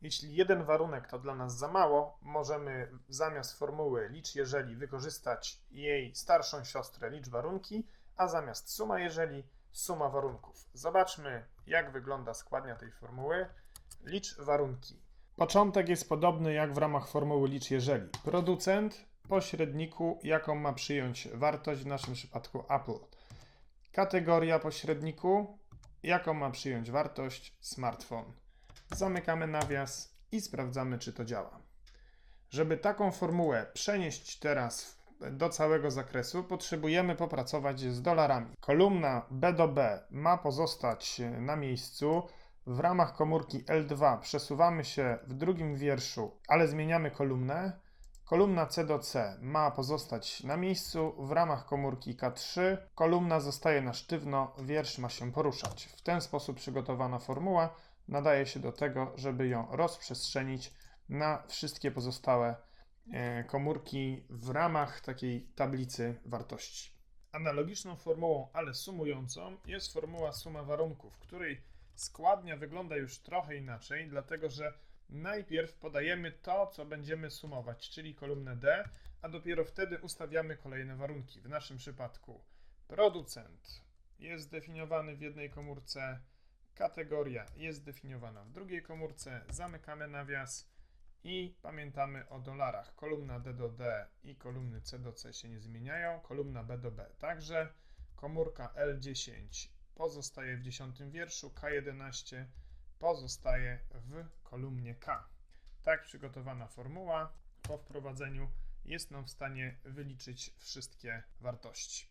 Jeśli jeden warunek to dla nas za mało, możemy zamiast formuły licz jeżeli wykorzystać jej starszą siostrę licz warunki, a zamiast suma jeżeli suma warunków. Zobaczmy, jak wygląda składnia tej formuły. Licz warunki. Początek jest podobny jak w ramach formuły licz jeżeli. Producent pośredniku, jaką ma przyjąć wartość, w naszym przypadku Apple. Kategoria pośredniku, jaką ma przyjąć wartość smartfon. Zamykamy nawias i sprawdzamy, czy to działa. Żeby taką formułę przenieść teraz do całego zakresu, potrzebujemy popracować z dolarami. Kolumna B do B ma pozostać e, na miejscu. W ramach komórki L2 przesuwamy się w drugim wierszu, ale zmieniamy kolumnę. Kolumna C do C ma pozostać na miejscu. W ramach komórki K3 kolumna zostaje na sztywno, wiersz ma się poruszać. W ten sposób przygotowana formuła nadaje się do tego, żeby ją rozprzestrzenić na wszystkie pozostałe e, komórki w ramach takiej tablicy wartości. Analogiczną formułą, ale sumującą, jest formuła suma warunków, której składnia wygląda już trochę inaczej, dlatego że najpierw podajemy to, co będziemy sumować, czyli kolumnę D, a dopiero wtedy ustawiamy kolejne warunki. W naszym przypadku producent jest zdefiniowany w jednej komórce, kategoria jest zdefiniowana w drugiej komórce, zamykamy nawias i pamiętamy o dolarach. Kolumna D do D i kolumny C do C się nie zmieniają, kolumna B do B także. Komórka L10 pozostaje w dziesiątym wierszu, K11 pozostaje w kolumnie K. Tak przygotowana formuła po wprowadzeniu jest nam w stanie wyliczyć wszystkie wartości.